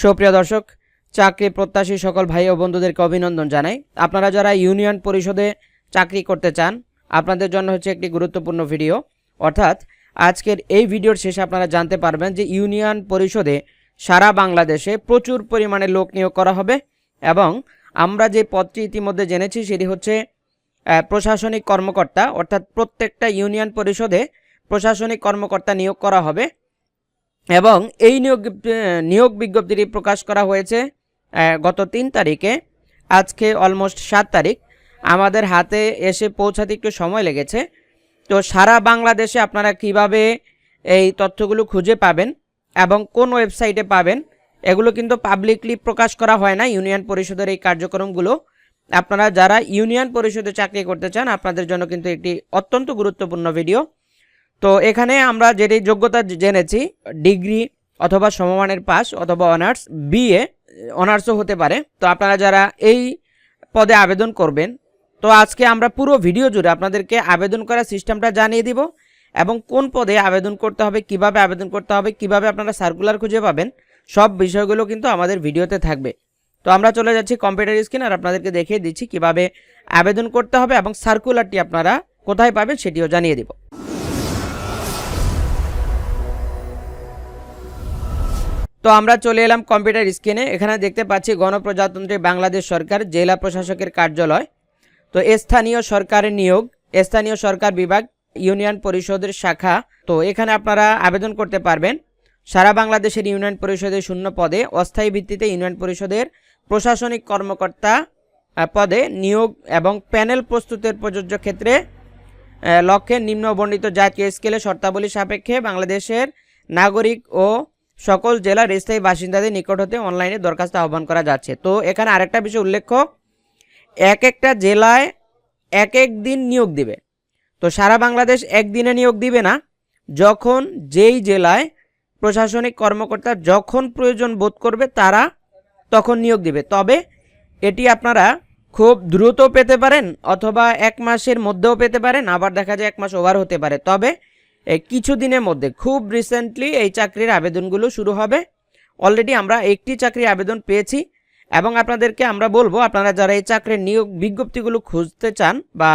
সুপ্রিয় দর্শক, চাকরি প্রত্যাশী সকল ভাই ও বন্ধুদেরকে অভিনন্দন জানাই। আপনারা যারা ইউনিয়ন পরিষদে চাকরি করতে চান, আপনাদের জন্য হচ্ছে একটি গুরুত্বপূর্ণ ভিডিও। অর্থাৎ, আজকের এই ভিডিওর শেষে আপনারা জানতে পারবেন যে ইউনিয়ন পরিষদে সারা বাংলাদেশে প্রচুর পরিমাণে লোক নিয়োগ করা হবে এবং আমরা যে পদটি ইতিমধ্যে জেনেছি সেটি হচ্ছে প্রশাসনিক কর্মকর্তা, অর্থাৎ প্রত্যেকটা ইউনিয়ন পরিষদে প্রশাসনিক কর্মকর্তা নিয়োগ করা হবে। এবং এই নিয়োগ নিয়োগ বিজ্ঞপ্তিটি প্রকাশ করা হয়েছে গত তিন তারিখে। আজকে অলমোস্ট সাত তারিখ। আমাদের হাতে এসে পৌঁছাতে একটু সময় লেগেছে। তো সারা বাংলাদেশে আপনারা কীভাবে এই তথ্যগুলো খুঁজে পাবেন এবং কোন ওয়েবসাইটে পাবেন, এগুলো কিন্তু পাবলিকলি প্রকাশ করা হয় না। ইউনিয়ন পরিষদের এই কার্যক্রমগুলো আপনারা যারা ইউনিয়ন পরিষদে চাকরি করতে চান, আপনাদের জন্য কিন্তু একটি অত্যন্ত গুরুত্বপূর্ণ ভিডিও তো এখানে আমরা যেটি যোগ্যতা জেনেছি, ডিগ্রি অথবা সমমানের পাস অথবা অনার্স, বিএ, অনার্সও হতে পারে। তো আপনারা যারা এই পদে আবেদন করবেন, তো আজকে আমরা পুরো ভিডিও জুড়ে আপনাদেরকে আবেদন করার সিস্টেমটা জানিয়ে দিব এবং কোন পদে আবেদন করতে হবে, কীভাবে আবেদন করতে হবে, কীভাবে আপনারা সার্কুলার খুঁজে পাবেন, সব বিষয়গুলো কিন্তু আমাদের ভিডিওতে থাকবে। তো আমরা চলে যাচ্ছি কম্পিউটার স্ক্রিন আর আপনাদেরকে দেখিয়ে দিচ্ছি কীভাবে আবেদন করতে হবে এবং সার্কুলারটি আপনারা কোথায় পাবেন সেটিও জানিয়ে দিব। তো আমরা চলে এলাম কম্পিউটার স্ক্রিনে এখানে দেখতে পাচ্ছি গণপ্রজাতন্ত্রী বাংলাদেশ সরকার, জেলা প্রশাসকের কার্যালয়। তো স্থানীয় সরকারের নিয়োগ, স্থানীয় সরকার বিভাগ, ইউনিয়ন পরিষদের শাখা। তো এখানে আপনারা আবেদন করতে পারবেন। সারা বাংলাদেশের ইউনিয়ন পরিষদের শূন্য পদে, অস্থায়ী ভিত্তিতে ইউনিয়ন পরিষদের প্রশাসনিক কর্মকর্তা পদে নিয়োগ এবং প্যানেল প্রস্তুতের প্রযোজ্য ক্ষেত্রে লক্ষ্যে নিম্ন বর্ণিত জাতীয় স্কেলে শর্তাবলী সাপেক্ষে বাংলাদেশের নাগরিক ও সকল জেলার স্থায়ী বাসিন্দাদের নিকট হতে অনলাইনে দরখাস্ত আহ্বান করা যাচ্ছে। তো এখানে আরেকটা বিষয় উল্লেখ্য, এক একটা জেলায় এক এক দিন নিয়োগ দিবে। তো সারা বাংলাদেশ একদিনে নিয়োগ দিবে না, যখন যেই জেলায় প্রশাসনিক কর্মকর্তা যখন প্রয়োজন বোধ করবে তারা তখন নিয়োগ দিবে। তবে এটি আপনারা খুব দ্রুত পেতে পারেন অথবা এক মাসের মধ্যেও পেতে পারেন, আবার দেখা যায় এক মাস ওভার হতে পারে। তবে কিছুদিনের মধ্যে খুব রিসেন্টলি এই চাকরির আবেদনগুলো শুরু হবে। অলরেডি আমরা একটি চাকরির আবেদন পেয়েছি এবং আপনাদেরকে আমরা বলব, আপনারা যারা এই চাকরির নিয়োগ বিজ্ঞপ্তিগুলো খুঁজতে চান বা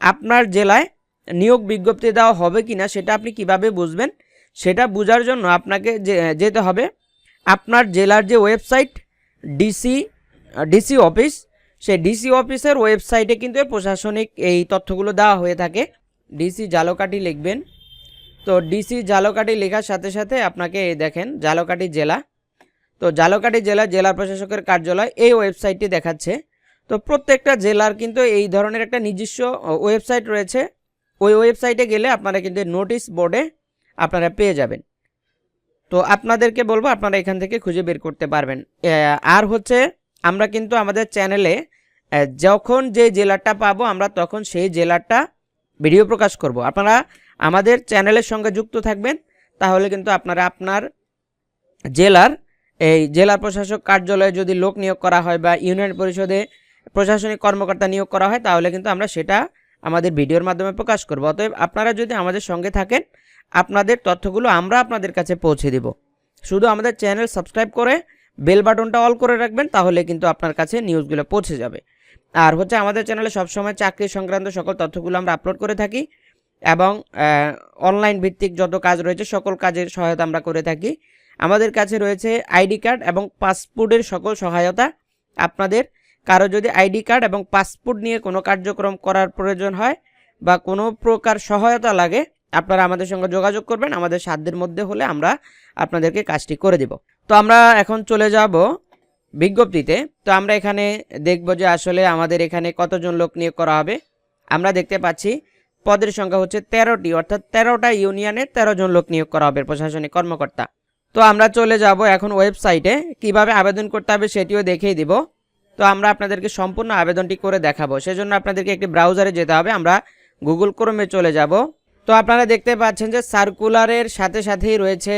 আপনার জেলায় নিয়োগ বিজ্ঞপ্তি দেওয়া হবে কি না সেটা আপনি কীভাবে বুঝবেন, সেটা বোঝার জন্য আপনাকে যেতে হবে। আপনার জেলার যে ওয়েবসাইট ডিসি ডিসি অফিস সেই ডিসি অফিসের ওয়েবসাইটে কিন্তু প্রশাসনিক এই তথ্যগুলো দেওয়া হয়ে থাকে। ডিসি জালকাঠি লিখবেন তো ডিসি জালকাঠি লেখার সাথে সাথে আপনাকে এই দেখেন জালকাঠি জেলা। তো জালকাঠি জেলা জেলা প্রশাসকের কার্যালয় এই ওয়েবসাইটটি দেখাচ্ছে। তো প্রত্যেকটা জেলার কিন্তু এই ধরনের একটা নিজস্ব ওয়েবসাইট রয়েছে। ওই ওয়েবসাইটে গেলে আপনারা কিন্তু নোটিশ বোর্ডে আপনারা পেয়ে যাবেন। তো আপনাদেরকে বলব, আপনারা এখান থেকে খুঁজে বের করতে পারবেন। আর হচ্ছে আমরা কিন্তু আমাদের চ্যানেলে যখন যে জেলাটা পাবো আমরা তখন সেই জেলাটা ভিডিও প্রকাশ করব। আপনারা আমাদের চ্যানেলের সঙ্গে যুক্ত থাকবেন, তাহলে কিন্তু আপনারা আপনার জেলার, এই জেলা প্রশাসক কার্যালয়ে যদি লোক নিয়োগ করা হয় বা ইউনিয়ন পরিষদে প্রশাসনিক কর্মকর্তা নিয়োগ করা হয়, তাহলে কিন্তু আমরা সেটা আমাদের ভিডিওর মাধ্যমে প্রকাশ করব। অতএব আপনারা যদি আমাদের সঙ্গে থাকেন, আপনাদের তথ্যগুলো আমরা আপনাদের কাছে পৌঁছে দিব। শুধু আমাদের চ্যানেল সাবস্ক্রাইব করে বেল বাটনটা অল করে রাখবেন, তাহলে কিন্তু আপনার কাছে নিউজগুলো পৌঁছে যাবে। আর হচ্ছে আমাদের চ্যানেলে সবসময় চাকরি সংক্রান্ত সকল তথ্যগুলো আমরা আপলোড করে থাকি। এবং অনলাইন ভিত্তিক যত কাজ রয়েছে, সকল কাজের সহায়তা আমরা করে থাকি। আমাদের কাছে রয়েছে আইডি কার্ড এবং পাসপোর্টের সকল সহায়তা। আপনাদের কারও যদি আইডি কার্ড এবং পাসপোর্ট নিয়ে কোনো কার্যক্রম করার প্রয়োজন হয় বা কোনো প্রকার সহায়তা লাগে, আপনারা আমাদের সঙ্গে যোগাযোগ করবেন। আমাদের সাধ্যের মধ্যে হলে আমরা আপনাদেরকে কাজটি করে দিব। তো আমরা এখন চলে যাব বিজ্ঞপ্তিতে। তো আমরা এখানে দেখব যে আসলে আমাদের এখানে কতজন লোক নিয়োগ করা হবে। আমরা দেখতে পাচ্ছি পদের সংখ্যা হচ্ছে তেরোটি, অর্থাৎ তেরোটা ইউনিয়নে তেরো জন লোক নিয়োগ করা হবে প্রশাসনিক কর্মকর্তা। তো আমরা চলে যাব এখন ওয়েবসাইটে, কীভাবে আবেদন করতে হবে সেটিও দেখিয়ে দিব। তো আমরা আপনাদেরকে সম্পূর্ণ আবেদনটি করে দেখাবো, সেজন্য আপনাদেরকে একটি ব্রাউজারে যেতে হবে, আমরা গুগল ক্রোমে চলে যাব। তো আপনারা দেখতে পাচ্ছেন যে সার্কুলারের সাথে সাথেই রয়েছে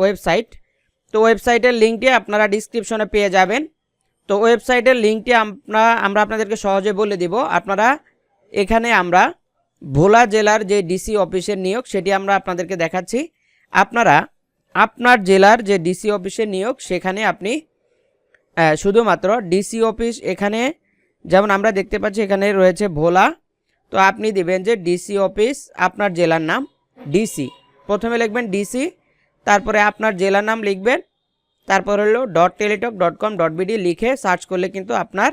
ওয়েবসাইট। তো ওয়েবসাইটের লিঙ্কটি আপনারা ডিসক্রিপশনে পেয়ে যাবেন। তো ওয়েবসাইটের লিঙ্কটি আমরা আমরা আপনাদেরকে সহজে বলে দিব, আপনারা এখানে আমরা ভোলা জেলার যে ডিসি অফিসের নিয়োগ, সেটি আমরা আপনাদেরকে দেখাচ্ছি। আপনারা আপনার জেলার যে ডিসি অফিসের নিয়োগ, সেখানে আপনি শুধুমাত্র ডিসি অফিস এখানে, যেমন আমরা দেখতে পাচ্ছি এখানে রয়েছে ভোলা। তো আপনি দিবেন যে ডিসি অফিস, আপনার জেলার নাম ডিসি। প্রথমে লিখবেন ডিসি, তারপরে আপনার জেলার নাম লিখবেন, তারপর হলো dot teletalk dot com dot BD লিখে সার্চ করলে কিন্তু আপনার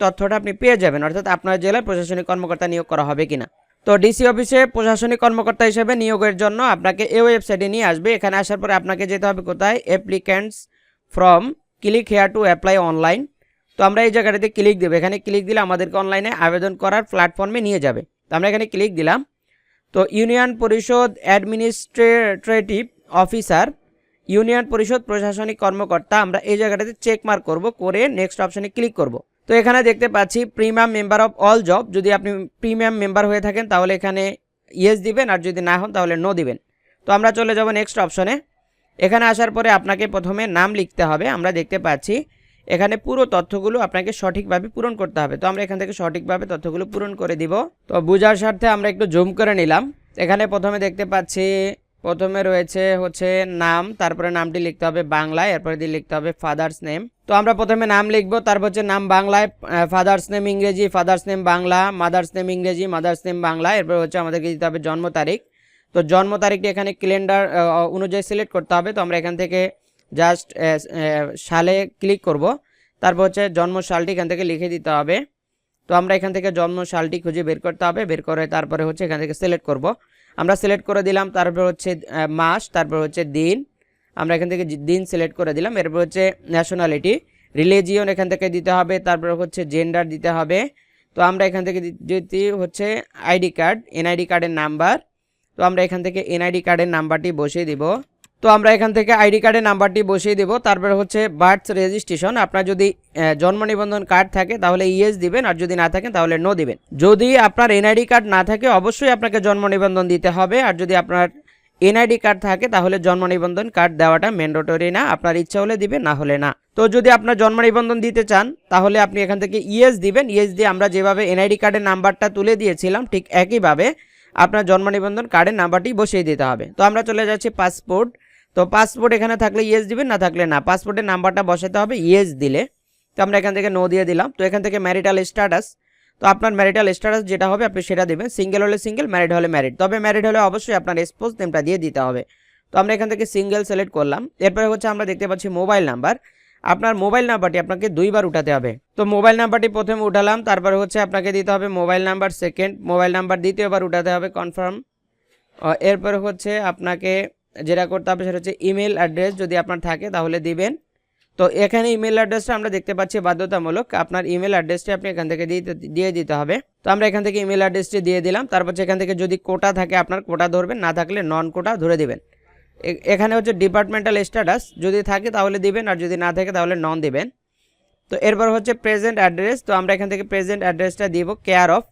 তথ্যটা আপনি পেয়ে যাবেন। অর্থাৎ আপনার জেলার প্রশাসনিক কর্মকর্তা নিয়োগ করা হবে কিনা। তো ডিসি অফিসে প্রশাসনিক কর্মকর্তা হিসেবে নিয়োগের জন্য আপনাকে এই ওয়েবসাইটে নিয়ে আসবে। এখানে আসার পরে আপনাকে যেতে হবে কোথায়? Applicants form click here to apply online তো আমরা এই জায়গাটাতে ক্লিক দেবো। এখানে ক্লিক দিলে আমাদেরকে অনলাইনে আবেদন করার প্ল্যাটফর্মে নিয়ে যাবে। তো আমরা এখানে ক্লিক দিলাম। তো ইউনিয়ন পরিষদ অ্যাডমিনিস্ট্রেটিভ অফিসার ইউনিয়ন পরিষদ প্রশাসনিক কর্মকর্তা আমরা এই জায়গাটাতে চেক মার্ক করব। করে নেক্সট অপশানে ক্লিক করব। তো এখানে দেখতে পাচ্ছি premium member of all job. যদি আপনি প্রিমিয়াম মেম্বার হয়ে থাকেন, তাহলে এখানে ইয়েস দিবেন, আর যদি না হন, তাহলে নো দিবেন। তো আমরা চলে যাব নেক্সট অপশনে এখানে আসার পরে আপনাকে প্রথমে নাম লিখতে হবে। আমরা দেখতে পাচ্ছি এখানে পুরো তথ্যগুলো আপনাকে সঠিকভাবে পূরণ করতে হবে। তো আমরা এখান থেকে সঠিকভাবে তথ্যগুলো পূরণ করে দিব। তো বোঝার স্বার্থে আমরা একটু জুম করে নিলাম। এখানে প্রথমে দেখতে পাচ্ছি প্রথমে রয়েছে হচ্ছে নাম, তারপরে নামটি লিখতে হবে বাংলায়, এরপরে দিয়ে লিখতে হবে ফাদার্স নেম তো আমরা প্রথমে নাম লিখব, তারপর হচ্ছে নাম বাংলায় ফাদার্স নেম ইংরেজি father's name Bangla mother's name ইংরেজি মাদার্স নেম বাংলা, এরপর হচ্ছে আমাদেরকে দিতে হবে জন্ম তারিখ। তো জন্ম তারিখটি এখানে ক্যালেন্ডার অনুযায়ী সিলেক্ট করতে হবে। তো আমরা এখান থেকে জাস্ট সালে ক্লিক করব। তারপর হচ্ছে জন্ম সালটি এখান থেকে লিখে দিতে হবে। তো আমরা এখান থেকে জন্ম সালটি খুঁজে বের করতে হবে। বের করে তারপরে হচ্ছে এখান থেকে সিলেক্ট করব। আমরা সিলেক্ট করে দিলাম, তারপর হচ্ছে মাস, তারপর হচ্ছে দিন। আমরা এখান থেকে দিন সিলেক্ট করে দিলাম, এরপর হচ্ছে ন্যাশনালিটি রিলিজিয়ন এখান থেকে দিতে হবে, তারপর হচ্ছে জেন্ডার দিতে হবে। তো আমরা এখান থেকে যদি হচ্ছে আইডি কার্ড এনআইডি কার্ডের নাম্বার তো আমরা এখান থেকে এনআইডি কার্ডের নাম্বারটি বসিয়ে দিব। তো আমরা এখান থেকে আইডি কার্ডের নাম্বারটি বসিয়ে দিব। তারপরে হচ্ছে বার্থ রেজিস্ট্রেশন। আপনার যদি জন্ম নিবন্ধন কার্ড থাকে, তাহলে ইয়েস দিবেন, আর যদি না থাকে, তাহলে নো দিবেন। যদি আপনার এনআইডি কার্ড না থাকে, অবশ্যই আপনাকে জন্ম নিবন্ধন দিতে হবে। আর যদি আপনার এনআইডি কার্ড থাকে, তাহলে জন্ম নিবন্ধন কার্ড দেওয়াটা ম্যান্ডেটরি না। আপনার ইচ্ছা হলে দিবেন না হলে না। তো যদি আপনার জন্ম নিবন্ধন দিতে চান, তাহলে আপনি এখান থেকে ইয়েস দিবেন। ইয়েস দিয়ে আমরা যেভাবে এনআইডি কার্ডের নাম্বারটা তুলে দিয়েছিলাম, ঠিক একইভাবে আপনার জন্ম নিবন্ধন কার্ডের নাম্বারটি বসিয়ে দিতে হবে। তো আমরা চলে যাচ্ছি পাসপোর্ট তো পাসপোর্ট এখানে থাকলে ইয়েস দিবেন, না থাকলে না। পাসপোর্টের নাম্বারটা বসাতে হবে ইয়েস দিলে। তো আমরা এখান থেকে নো দিয়ে দিলাম। তো এখান থেকে ম্যারিটাল স্ট্যাটাস তো আপনার ম্যারিটাল স্ট্যাটাস যেটা হবে, আপনি সেটা দেবেন। সিঙ্গেল হলে সিঙ্গেল ম্যারিড হলে ম্যারিড তবে ম্যারিড হলে অবশ্যই আপনার স্পোজ নেমটা দিয়ে দিতে হবে। তো আমরা এখান থেকে সিঙ্গেল সিলেক্ট করলাম। এরপরে হচ্ছে আমরা দেখতে পাচ্ছি মোবাইল নাম্বার আপনার মোবাইল নাম্বারটি আপনাকে দুইবার উঠাতে হবে। তো মোবাইল নাম্বারটি প্রথমে উঠালাম, তারপরে হচ্ছে আপনাকে দিতে হবে mobile number second mobile number দ্বিতীয়বার উঠাতে হবে কনফার্ম এরপরে হচ্ছে আপনাকে যেটা করতে হবে সেটা হচ্ছে ইমেল অ্যাড্রেস যদি আপনার থাকে তাহলে দিবেন। তো এখানে ইমেল অ্যাড্রেসটা আমরা দেখতে পাচ্ছি বাধ্যতামূলক। আপনার ইমেল অ্যাড্রেসটি আপনি এখান থেকে দিয়ে দিতে হবে। তো আমরা এখান থেকে ইমেল অ্যাড্রেসটি দিয়ে দিলাম। তারপর এখান থেকে যদি কোটা থাকে আপনার, কোটা ধরবেন, না থাকলে নন কোটা ধরে দিবেন। এখানে হচ্ছে ডিপার্টমেন্টাল স্ট্যাটাস যদি থাকে তাহলে দিবেন, আর যদি না থাকে তাহলে নন দিবেন। তো এরপর হচ্ছে প্রেজেন্ট অ্যাড্রেস তো আমরা এখান থেকে প্রেজেন্ট অ্যাড্রেসটা দিব কেয়ার অফ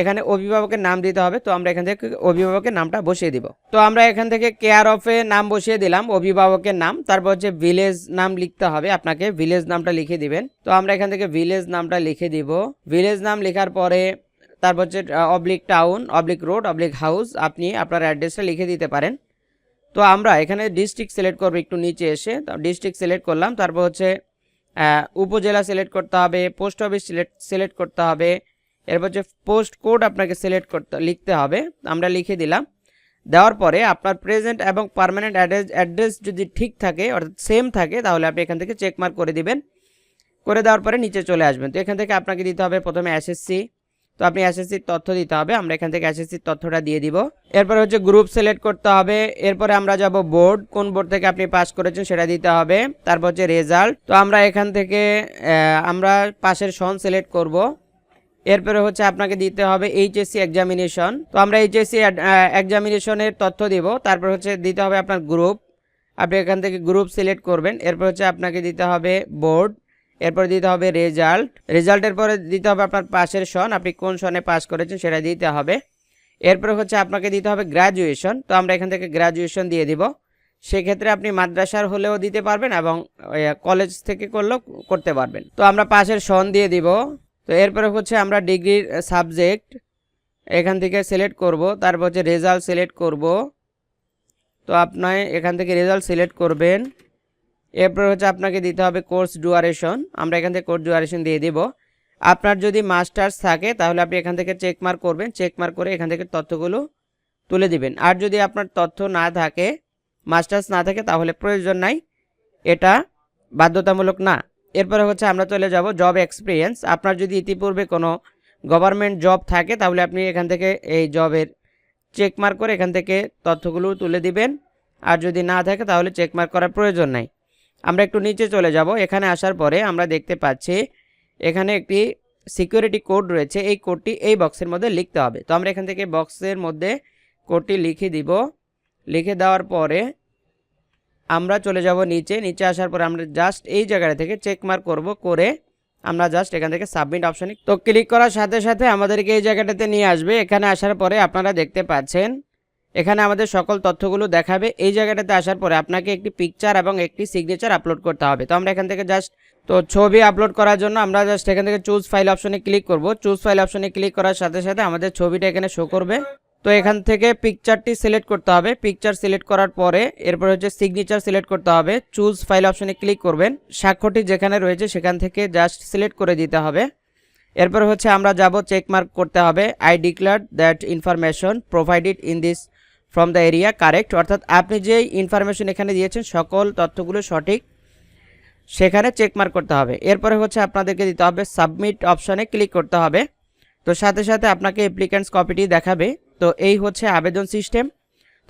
এখানে অভিভাবকের নাম দিতে হবে, তো আমরা এখান থেকে অভিভাবকের নামটা বসিয়ে দিব। তো আমরা এখান থেকে কেয়ার অফে নাম বসিয়ে দিলাম, অভিভাবকের নাম, তারপর হচ্ছে ভিলেজ নাম লিখতে হবে, আপনাকে ভিলেজ নামটা লিখে দিবেন। তো আমরা এখান থেকে ভিলেজ নামটা লিখে দিব। ভিলেজ নাম লেখার পরে, তারপর হচ্ছে oblique town oblique road oblique house আপনি আপনার অ্যাড্রেসটা লিখে দিতে পারেন। তো আমরা এখানে ডিস্ট্রিক্ট সিলেক্ট করব একটু নিচে এসে ডিস্ট্রিক্ট সিলেক্ট করলাম, তারপর হচ্ছে উপজেলা সিলেক্ট করতে হবে পোস্ট অফিস সিলেক্ট সিলেক্ট করতে হবে এরপর হচ্ছে পোস্ট কোড আপনাকে সিলেক্ট করতে, লিখতে হবে, আমরা লিখে দিলাম। দেওয়ার পরে আপনার প্রেজেন্ট এবং পার্মানেন্ট অ্যাড্রেস অ্যাড্রেস যদি ঠিক থাকে, অর্থাৎ সেম থাকে, তাহলে আপনি এখান থেকে চেক মার্ক করে দিবেন। করে দেওয়ার পরে নিচে চলে আসবেন। তো এখান থেকে আপনাকে দিতে হবে প্রথমে এসএসসি তো আপনি এসএসসির তথ্য দিতে হবে, আমরা এখান থেকে এসএসসির তথ্যটা দিয়ে দিব। এরপর হচ্ছে গ্রুপ সিলেক্ট করতে হবে। এরপরে আমরা যাব বোর্ড কোন বোর্ড থেকে আপনি পাস করেছেন সেটা দিতে হবে। তারপর হচ্ছে রেজাল্ট তো আমরা এখান থেকে আমরা পাশের সন সিলেক্ট করব। এরপরে হচ্ছে আপনাকে দিতে হবে এইচএসসি এক্সামিনেশন তো আমরা এইচএসসি এক্সামিনেশনের তথ্য দিব। তারপর হচ্ছে দিতে হবে আপনার গ্রুপ আপনি এখান থেকে গ্রুপ সিলেক্ট করবেন। এরপর হচ্ছে আপনাকে দিতে হবে বোর্ড এরপর দিতে হবে রেজাল্ট রেজাল্টের পরে দিতে হবে আপনার পাশের সন। আপনি কোন সনে পাস করেছেন সেটা দিতে হবে। এরপরে হচ্ছে আপনাকে দিতে হবে গ্র্যাজুয়েশন তো আমরা এখান থেকে গ্র্যাজুয়েশন দিয়ে দিব। সেক্ষেত্রে আপনি মাদ্রাসার হলেও দিতে পারবেন এবং কলেজ থেকে করলেও করতে পারবেন। তো আমরা পাশের সন দিয়ে দিব। তো এরপরে হচ্ছে আমরা ডিগ্রির সাবজেক্ট এখান থেকে সিলেক্ট করব, তারপর হচ্ছে রেজাল্ট সিলেক্ট করব। তো আপনার এখান থেকে রেজাল্ট সিলেক্ট করবেন। এরপর হচ্ছে আপনাকে দিতে হবে কোর্স ডুয়ারেশন, আমরা এখান থেকে কোর্স ডুয়ারেশন দিয়ে দিব। আপনার যদি মাস্টার্স থাকে, তাহলে আপনি এখান থেকে চেক মার্ক করবেন, চেক মার্ক করে এখান থেকে তথ্যগুলো তুলে দিবেন। আর যদি আপনার তথ্য না থাকে, মাস্টার্স না থাকে, তাহলে প্রয়োজন নাই, এটা বাধ্যতামূলক না। এরপরে হচ্ছে আমরা চলে যাব জব এক্সপিরিয়েন্স আপনার যদি ইতিপূর্বে কোনো গভর্নমেন্ট জব থাকে, তাহলে আপনি এখান থেকে এই জবের চেক মার্ক করে এখান থেকে তথ্যগুলো তুলে দিবেন। আর যদি না থাকে, তাহলে চেক মার্ক করার প্রয়োজন নাই। আমরা একটু নিচে চলে যাব। এখানে আসার পরে আমরা দেখতে পাচ্ছি, এখানে একটি সিকিউরিটি কোড রয়েছে। এই কোডটি এই বক্সের মধ্যে লিখতে হবে। তো আমরা এখান থেকে বক্সের মধ্যে কোডটি লিখে দিব। লিখে দেওয়ার পরে আমরা চলে যাব নিচে। নিচে আসার পরে আমরা জাস্ট এই জায়গাটা থেকে চেক মার্ক করব করে আমরা জাস্ট এখান থেকে সাবমিট অপশানে তো ক্লিক করার সাথে সাথে আমাদেরকে এই জায়গাটাতে নিয়ে আসবে। এখানে আসার পরে আপনারা দেখতে পাচ্ছেন, এখানে আমাদের সকল তথ্যগুলো দেখাবে। এই জায়গাটাতে আসার পরে আপনাকে একটি পিকচার এবং একটি সিগনেচার আপলোড করতে হবে। তো আমরা এখান থেকে জাস্ট তো ছবি আপলোড করার জন্য আমরা জাস্ট এখান থেকে চুজ ফাইল অপশনে ক্লিক করব। চুজ ফাইল অপশনে ক্লিক করার সাথে সাথে আমাদের ছবিটা এখানে শো করবে। তো এখান থেকে পিকচারটি সিলেক্ট করতে হবে। পিকচার সিলেক্ট করার পরে এরপর হচ্ছে সিগনেচার সিলেক্ট করতে হবে। চুজ ফাইল অপশনে ক্লিক করবেন। স্বাক্ষরটি যেখানে রয়েছে সেখান থেকে জাস্ট সিলেক্ট করে দিতে হবে। এরপর হচ্ছে আমরা যাব চেক মার্ক করতে হবে। I declare that information provided in this form the area correct অর্থাৎ আপনি যেই ইনফরমেশন এখানে দিয়েছেন, সকল তথ্যগুলো সঠিক, সেখানে চেক মার্ক করতে হবে। এরপরে হচ্ছে আপনাদেরকে দিতে হবে সাবমিট অপশনে ক্লিক করতে হবে। তো সাথে সাথে আপনাকে অ্যাপ্লিক্যান্টস কপিটি দেখাবে। তো এই হচ্ছে আবেদন সিস্টেম।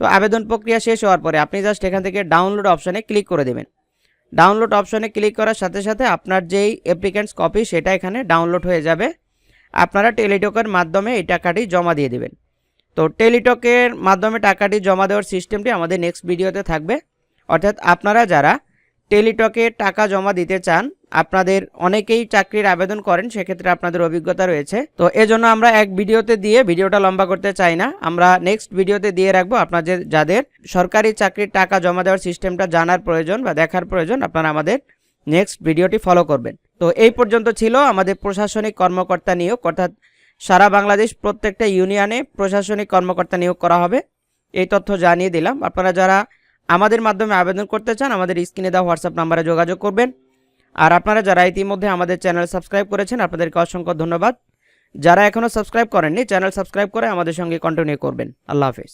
তো আবেদন প্রক্রিয়া শেষ হওয়ার পরে আপনি জাস্ট এখান থেকে ডাউনলোড অপশানে ক্লিক করে দেবেন। ডাউনলোড অপশনে ক্লিক করার সাথে সাথে আপনার যেই অ্যাপ্লিক্যান্টস কপি সেটা এখানে ডাউনলোড হয়ে যাবে। আপনারা টেলিটকের মাধ্যমে এই টাকাটি জমা দিয়ে দেবেন। তো টেলিটকের মাধ্যমে টাকাটি জমা দেওয়ার সিস্টেমটি আমাদের নেক্সট ভিডিওতে থাকবে। অর্থাৎ আপনারা যারা টেলিটকে টাকা জমা দিতে চান আপনাদের অনেকেই চাকরির আবেদন করেন, সেক্ষেত্রে আপনাদের অভিজ্ঞতা রয়েছে। তো এজন্য আমরা এক ভিডিওতে দিয়ে ভিডিওটা লম্বা করতে চাই না। আমরা নেক্সট ভিডিওতে দিয়ে রাখব আপনাদের, যাদের সরকারি চাকরির টাকা জমা দেওয়ার সিস্টেমটা জানার প্রয়োজন বা দেখার প্রয়োজন, আপনারা আমাদের নেক্সট ভিডিওটি ফলো করবেন। তো এই পর্যন্ত ছিল আমাদের প্রশাসনিক কর্মকর্তা নিয়োগ, অর্থাৎ সারা বাংলাদেশ প্রত্যেকটা ইউনিয়নে প্রশাসনিক কর্মকর্তা নিয়োগ করা হবে। এই তথ্য জানিয়ে দিলাম। আপনারা যারা আমাদের মাধ্যমে আবেদন করতে চান, আমাদের স্ক্রিনে দেওয়া হোয়াটসঅ্যাপ নাম্বারে যোগাযোগ করবেন। আর আপনারা যারা ইতিমধ্যে আমাদের চ্যানেল সাবস্ক্রাইব করেছেন, আপনাদেরকে অসংখ্য ধন্যবাদ। যারা এখনও সাবস্ক্রাইব করেননি, চ্যানেল সাবস্ক্রাইব করে আমাদের সঙ্গে কন্টিনিউ করবেন। আল্লাহ হাফিজ।